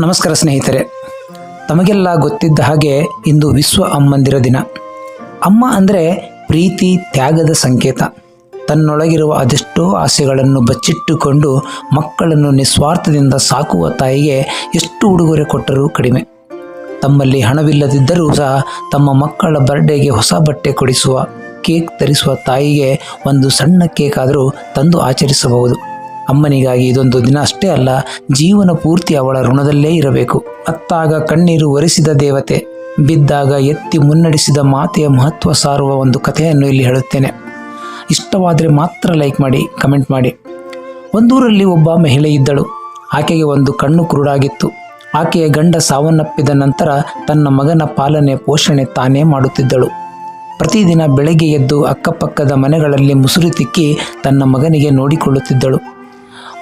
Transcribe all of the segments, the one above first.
ನಮಸ್ಕಾರ ಸ್ನೇಹಿತರೆ. ತಮಗೆಲ್ಲ ಗೊತ್ತಿದ್ದ ಹಾಗೆ ಇಂದು ವಿಶ್ವ ಅಮ್ಮಂದಿರ ದಿನ. ಅಮ್ಮ ಅಂದರೆ ಪ್ರೀತಿ, ತ್ಯಾಗದ ಸಂಕೇತ. ತನ್ನೊಳಗಿರುವ ಅದೆಷ್ಟೋ ಆಸೆಗಳನ್ನು ಬಚ್ಚಿಟ್ಟುಕೊಂಡು ಮಕ್ಕಳನ್ನು ನಿಸ್ವಾರ್ಥದಿಂದ ಸಾಕುವ ತಾಯಿಗೆ ಎಷ್ಟು ಉಡುಗೊರೆ ಕೊಟ್ಟರೂ ಕಡಿಮೆ. ತಮ್ಮಲ್ಲಿ ಹಣವಿಲ್ಲದಿದ್ದರೂ ಸಹ ತಮ್ಮ ಮಕ್ಕಳ ಬರ್ಡೇಗೆ ಹೊಸ ಬಟ್ಟೆ ಕೊಡಿಸುವ, ಕೇಕ್ ತರಿಸುವ ತಾಯಿಗೆ ಒಂದು ಸಣ್ಣ ಕೇಕ್ ಆದರೂ ತಂದು ಆಚರಿಸಬಹುದು. ಅಮ್ಮನಿಗಾಗಿ ಇದೊಂದು ದಿನ ಅಷ್ಟೇ ಅಲ್ಲ, ಜೀವನ ಪೂರ್ತಿ ಅವಳ ಋಣದಲ್ಲೇ ಇರಬೇಕು. ಅತ್ತಾಗ ಕಣ್ಣೀರು ಒರೆಸಿದ ದೇವತೆ, ಬಿದ್ದಾಗ ಎತ್ತಿ ಮುನ್ನಡೆಸಿದ ಮಾತೆಯ ಮಹತ್ವ ಸಾರುವ ಒಂದು ಕಥೆಯನ್ನು ಇಲ್ಲಿ ಹೇಳುತ್ತೇನೆ. ಇಷ್ಟವಾದರೆ ಮಾತ್ರ ಲೈಕ್ ಮಾಡಿ, ಕಮೆಂಟ್ ಮಾಡಿ. ಒಂದೂರಲ್ಲಿ ಒಬ್ಬ ಮಹಿಳೆ ಇದ್ದಳು. ಆಕೆಗೆ ಒಂದು ಕಣ್ಣು ಕುರುಡಾಗಿತ್ತು. ಆಕೆಯ ಗಂಡ ಸಾವನ್ನಪ್ಪಿದ ನಂತರ ತನ್ನ ಮಗನ ಪಾಲನೆ, ಪೋಷಣೆ ತಾನೇ ಮಾಡುತ್ತಿದ್ದಳು. ಪ್ರತಿದಿನ ಬೆಳಗ್ಗೆ ಎದ್ದು ಅಕ್ಕಪಕ್ಕದ ಮನೆಗಳಲ್ಲಿ ಮುಸುರಿ ತಿಕ್ಕಿ ತನ್ನ ಮಗನಿಗೆ ನೋಡಿಕೊಳ್ಳುತ್ತಿದ್ದಳು.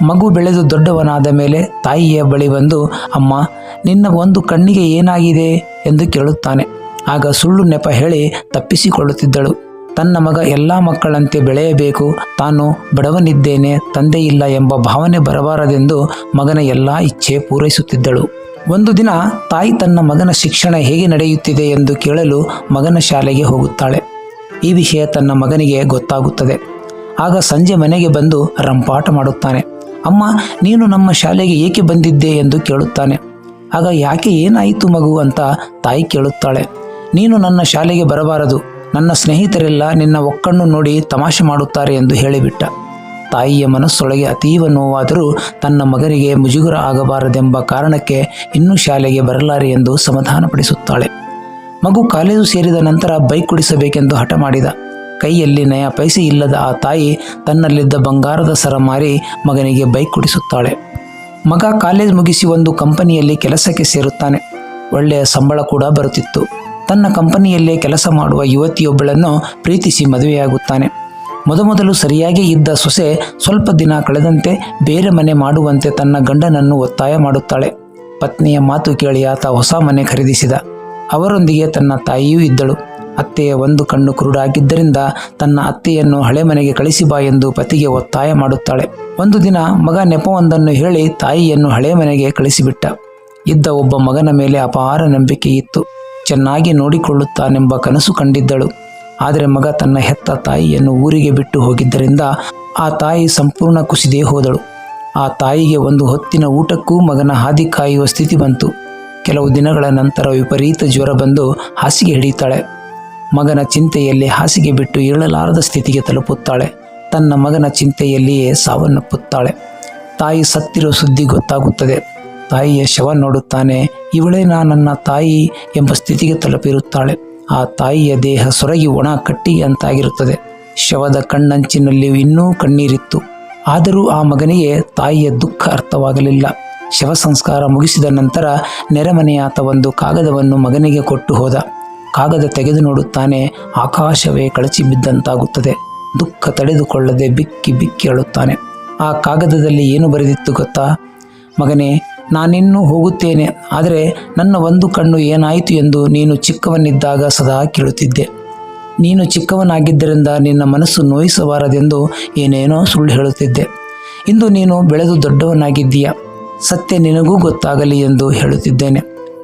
ಮಗು ಬೆಳೆದು ದೊಡ್ಡವನಾದ ಮೇಲೆ ತಾಯಿಯ ಬಳಿ ಬಂದು, ಅಮ್ಮ, ನಿನ್ನ ಒಂದು ಕಣ್ಣಿಗೆ ಏನಾಗಿದೆ? ಎಂದು ಕೇಳುತ್ತಾನೆ. ಆಗ ಸುಳ್ಳು ನೆಪ ಹೇಳಿ ತಪ್ಪಿಸಿಕೊಳ್ಳುತ್ತಿದ್ದಳು. ತನ್ನ ಮಗ ಎಲ್ಲ ಮಕ್ಕಳಂತೆ ಬೆಳೆಯಬೇಕು, ತಾನು ಬಡವನಿದ್ದೇನೆ, ತಂದೆ ಇಲ್ಲ ಎಂಬ ಭಾವನೆ ಬರಬಾರದೆಂದು ಮಗನ ಎಲ್ಲ ಇಚ್ಛೆ ಪೂರೈಸುತ್ತಿದ್ದಳು. ಒಂದು ದಿನ ತಾಯಿ ತನ್ನ ಮಗನ ಶಿಕ್ಷಣ ಹೇಗೆ ನಡೆಯುತ್ತಿದೆ ಎಂದು ಕೇಳಲು ಮಗನ ಶಾಲೆಗೆ ಹೋಗುತ್ತಾಳೆ. ಈ ವಿಷಯ ತನ್ನ ಮಗನಿಗೆ ಗೊತ್ತಾಗುತ್ತದೆ. ಆಗ ಸಂಜೆ ಮನೆಗೆ ಬಂದು ರಂಪಾಟ ಮಾಡುತ್ತಾನೆ. ಅಮ್ಮ, ನೀನು ನಮ್ಮ ಶಾಲೆಗೆ ಏಕೆ ಬಂದಿದ್ದೆ ಎಂದು ಕೇಳುತ್ತಾನೆ. ಆಗ ಯಾಕೆ ಏನಾಯಿತು ಮಗು ಅಂತ ತಾಯಿ ಕೇಳುತ್ತಾಳೆ. ನೀನು ನನ್ನ ಶಾಲೆಗೆ ಬರಬಾರದು. ನನ್ನ ಸ್ನೇಹಿತರೆಲ್ಲ ನಿನ್ನ ಒಕ್ಕಣ್ಣು ನೋಡಿ ತಮಾಷೆ ಮಾಡುತ್ತಾರೆ ಎಂದು ಹೇಳಿಬಿಟ್ಟ. ತಾಯಿಯ ಮನಸ್ಸೊಳಗೆ ಅತೀವ ನೋವಾದರೂ ತನ್ನ ಮಗನಿಗೆ ಮುಜುಗರ ಆಗಬಾರದೆಂಬ ಕಾರಣಕ್ಕೆ ಇನ್ನೂ ಶಾಲೆಗೆ ಬರಲಾರೆ ಎಂದು ಸಮಾಧಾನಪಡಿಸುತ್ತಾಳೆ. ಮಗು ಕಾಲೇಜು ಸೇರಿದ ನಂತರ ಬೈಕ್ ಕುಡಿಸಬೇಕೆಂದು ಹಠ ಮಾಡಿದ. ಕೈಯಲ್ಲಿ ನಯ ಪೈಸೆ ಇಲ್ಲದ ಆ ತಾಯಿ ತನ್ನಲ್ಲಿದ್ದ ಬಂಗಾರದ ಸರ ಮಾರಿ ಮಗನಿಗೆ ಬೈಕ್ ಕೊಡಿಸುತ್ತಾಳೆ. ಮಗ ಕಾಲೇಜ್ ಮುಗಿಸಿ ಒಂದು ಕಂಪನಿಯಲ್ಲಿ ಕೆಲಸಕ್ಕೆ ಸೇರುತ್ತಾನೆ. ಒಳ್ಳೆಯ ಸಂಬಳ ಕೂಡ ಬರುತ್ತಿತ್ತು. ತನ್ನ ಕಂಪನಿಯಲ್ಲೇ ಕೆಲಸ ಮಾಡುವ ಯುವತಿಯೊಬ್ಬಳನ್ನು ಪ್ರೀತಿಸಿ ಮದುವೆಯಾಗುತ್ತಾನೆ. ಮೊದಮೊದಲು ಸರಿಯಾಗಿ ಇದ್ದ ಸೊಸೆ ಸ್ವಲ್ಪ ದಿನ ಕಳೆದಂತೆ ಬೇರೆ ಮನೆ ಮಾಡುವಂತೆ ತನ್ನ ಗಂಡನನ್ನು ಒತ್ತಾಯ ಮಾಡುತ್ತಾಳೆ. ಪತ್ನಿಯ ಮಾತು ಕೇಳಿ ಆತ ಹೊಸ ಮನೆ ಖರೀದಿಸಿದ. ಅವರೊಂದಿಗೆ ತನ್ನ ತಾಯಿಯೂ ಇದ್ದಳು. ಅತ್ತೆಯ ಒಂದು ಕಣ್ಣು ಕುರುಡಾಗಿದ್ದರಿಂದ ತನ್ನ ಅತ್ತೆಯನ್ನು ಹಳೆ ಮನೆಗೆ ಕಳಿಸಿ ಬಾ ಎಂದು ಪತಿಗೆ ಒತ್ತಾಯ ಮಾಡುತ್ತಾಳೆ. ಒಂದು ದಿನ ಮಗ ನೆಪವೊಂದನ್ನು ಹೇಳಿ ತಾಯಿಯನ್ನು ಹಳೆ ಮನೆಗೆ ಕಳಿಸಿಬಿಟ್ಟ. ಇದ್ದ ಒಬ್ಬ ಮಗನ ಮೇಲೆ ಅಪಾರ ನಂಬಿಕೆ ಇತ್ತು. ಚೆನ್ನಾಗಿ ನೋಡಿಕೊಳ್ಳುತ್ತಾನೆಂಬ ಕನಸು ಕಂಡಿದ್ದಳು. ಆದರೆ ಮಗ ತನ್ನ ಹೆತ್ತ ತಾಯಿಯನ್ನು ಊರಿಗೆ ಬಿಟ್ಟು ಹೋಗಿದ್ದರಿಂದ ಆ ತಾಯಿ ಸಂಪೂರ್ಣ ಕುಸಿದೇ ಹೋದಳು. ಆ ತಾಯಿಗೆ ಒಂದು ಹೊತ್ತಿನ ಊಟಕ್ಕೂ ಮಗನ ಹಾದಿ ಕಾಯುವ ಸ್ಥಿತಿ ಬಂತು. ಕೆಲವು ದಿನಗಳ ನಂತರ ವಿಪರೀತ ಜ್ವರ ಬಂದು ಹಾಸಿಗೆ ಹಿಡಿಯುತ್ತಾಳೆ. ಮಗನ ಚಿಂತೆಯಲ್ಲಿ ಹಾಸಿಗೆ ಬಿಟ್ಟು ಏಳಲಾರದ ಸ್ಥಿತಿಗೆ ತಲುಪುತ್ತಾಳೆ. ತನ್ನ ಮಗನ ಚಿಂತೆಯಲ್ಲಿಯೇ ಸಾವನ್ನಪ್ಪುತ್ತಾಳೆ. ತಾಯಿ ಸತ್ತಿರೋ ಸುದ್ದಿ ಗೊತ್ತಾಗುತ್ತದೆ. ತಾಯಿಯ ಶವ ನೋಡುತ್ತಾನೆ. ಇವಳೇನಾ ನನ್ನ ತಾಯಿ ಎಂಬ ಸ್ಥಿತಿಗೆ ತಲುಪಿರುತ್ತಾಳೆ. ಆ ತಾಯಿಯ ದೇಹ ಸೊರಗಿ ಒಣ ಕಟ್ಟಿಗೆಯಂತಾಗಿರುತ್ತದೆ ಶವದ ಕಣ್ಣಂಚಿನಲ್ಲಿ ಇನ್ನೂ ಕಣ್ಣೀರಿತ್ತು. ಆದರೂ ಆ ಮಗನಿಗೆ ತಾಯಿಯ ದುಃಖ ಅರ್ಥವಾಗಲಿಲ್ಲ. ಶವ ಸಂಸ್ಕಾರ ಮುಗಿಸಿದ ನಂತರ ನೆರೆಮನೆಯಾತ ಒಂದು ಕಾಗದವನ್ನು ಮಗನಿಗೆ ಕೊಟ್ಟು ಹೋದ. ಕಾಗದ ತೆಗೆದು ನೋಡುತ್ತಾನೆ, ಆಕಾಶವೇ ಕಳಚಿ ಬಿದ್ದಂತಾಗುತ್ತದೆ. ದುಃಖ ತಡೆದುಕೊಳ್ಳದೆ ಬಿಕ್ಕಿ ಬಿಕ್ಕಿ ಅಳುತ್ತಾನೆ. ಆ ಕಾಗದದಲ್ಲಿ ಏನು ಬರೆದಿತ್ತು ಗೊತ್ತಾ? ಮಗನೇ, ನಾನಿನ್ನೂ ಹೋಗುತ್ತೇನೆ, ಆದರೆ ನನ್ನ ಒಂದು ಕಣ್ಣು ಏನಾಯಿತು ಎಂದು ನೀನು ಚಿಕ್ಕವನಿದ್ದಾಗ ಸದಾ ಕೇಳುತ್ತಿದ್ದೆ. ನೀನು ಚಿಕ್ಕವನಾಗಿದ್ದರಿಂದ ನಿನ್ನ ಮನಸ್ಸು ನೋಯಿಸಬಾರದೆಂದು ಏನೇನೋ ಸುಳ್ಳು ಹೇಳುತ್ತಿದ್ದೆ. ಇಂದು ನೀನು ಬೆಳೆದು ದೊಡ್ಡವನಾಗಿದ್ದೀಯ? ಸತ್ಯ ನಿನಗೂ ಗೊತ್ತಾಗಲಿ ಎಂದು ಹೇಳುತ್ತಿದ್ದೇನೆ.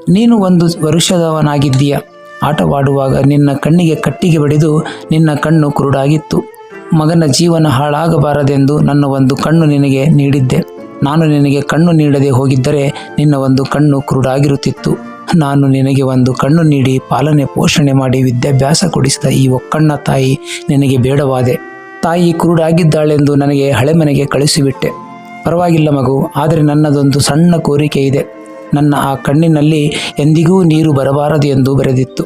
ನೀನು ಒಂದು ವರುಷದವನಾಗಿದ್ದೀಯ? ಆಟವಾಡುವಾಗ ನಿನ್ನ ಕಣ್ಣಿಗೆ ಕಟ್ಟಿಗೆ ಬಡಿದು ನಿನ್ನ ಕಣ್ಣು ಕುರುಡಾಗಿತ್ತು. ಮಗನ ಜೀವನ ಹಾಳಾಗಬಾರದೆಂದು ನನ್ನ ಒಂದು ಕಣ್ಣು ನಿನಗೆ ನೀಡಿದ್ದೆ. ನಾನು ನಿನಗೆ ಕಣ್ಣು ನೀಡದೆ ಹೋಗಿದ್ದರೆ ನಿನ್ನ ಒಂದು ಕಣ್ಣು ಕುರುಡಾಗಿರುತ್ತಿತ್ತು. ನಾನು ನಿನಗೆ ಒಂದು ಕಣ್ಣು ನೀಡಿ ಪಾಲನೆ ಪೋಷಣೆ ಮಾಡಿ ವಿದ್ಯಾಭ್ಯಾಸ ಕೊಡಿಸಿದ ಈ ಒಕ್ಕಣ್ಣ ತಾಯಿ ನಿನಗೆ ಬೇಡವಾದೆ. ತಾಯಿ ಕುರುಡಾಗಿದ್ದಾಳೆಂದು ನನಗೆ ಹಳೆ ಮನೆಗೆ ಕಳಿಸಿಬಿಟ್ಟೆ. ಪರವಾಗಿಲ್ಲ ಮಗು, ಆದರೆ ನನ್ನದೊಂದು ಸಣ್ಣ ಕೋರಿಕೆ ಇದೆ ನನ್ನ ಆ ಕಣ್ಣಿನಲ್ಲಿ ಎಂದಿಗೂ ನೀರು ಬರಬಾರದು ಎಂದು ಬರೆದಿತ್ತು.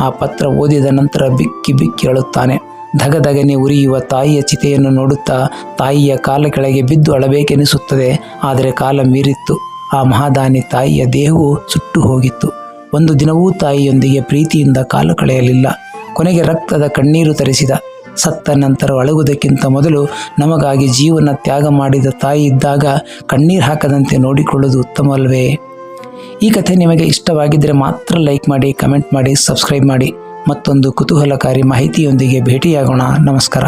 ಆ ಪತ್ರ ಓದಿದ ನಂತರ ಬಿಕ್ಕಿ ಬಿಕ್ಕಿ ಅಳುತ್ತಾನೆ. ಧಗಧಗನೆ ಉರಿಯುವ ತಾಯಿಯ ಚಿತೆಯನ್ನು ನೋಡುತ್ತಾ ತಾಯಿಯ ಕಾಲ ಕೆಳಗೆ ಬಿದ್ದು ಅಳಬೇಕೆನಿಸುತ್ತದೆ. ಆದರೆ ಕಾಲ ಮೀರಿತ್ತು. ಆ ಮಹಾದಾನಿ ತಾಯಿಯ ದೇಹವು ಸುಟ್ಟು ಹೋಗಿತ್ತು. ಒಂದು ದಿನವೂ ತಾಯಿಯೊಂದಿಗೆ ಪ್ರೀತಿಯಿಂದ ಕಾಲು ಕಳೆಯಲಿಲ್ಲ. ಕೊನೆಗೆ ರಕ್ತದ ಕಣ್ಣೀರು ತರಿಸಿದ. ಸತ್ತ ನಂತರ ಅಳಗುವುದಕ್ಕಿಂತ ಮೊದಲು ನಮಗಾಗಿ ಜೀವನ ತ್ಯಾಗ ಮಾಡಿದ ತಾಯಿ ಇದ್ದಾಗ ಕಣ್ಣೀರು ಹಾಕದಂತೆ ನೋಡಿಕೊಳ್ಳುವುದು ಉತ್ತಮವಲ್ವೇ? ಈ ಕಥೆ ನಿಮಗೆ ಇಷ್ಟವಾಗಿದ್ದರೆ ಮಾತ್ರ ಲೈಕ್ ಮಾಡಿ, ಕಮೆಂಟ್ ಮಾಡಿ, ಸಬ್ಸ್ಕ್ರೈಬ್ ಮಾಡಿ. ಮತ್ತೊಂದು ಕುತೂಹಲಕಾರಿ ಮಾಹಿತಿಯೊಂದಿಗೆ ಭೇಟಿಯಾಗೋಣ. ನಮಸ್ಕಾರ.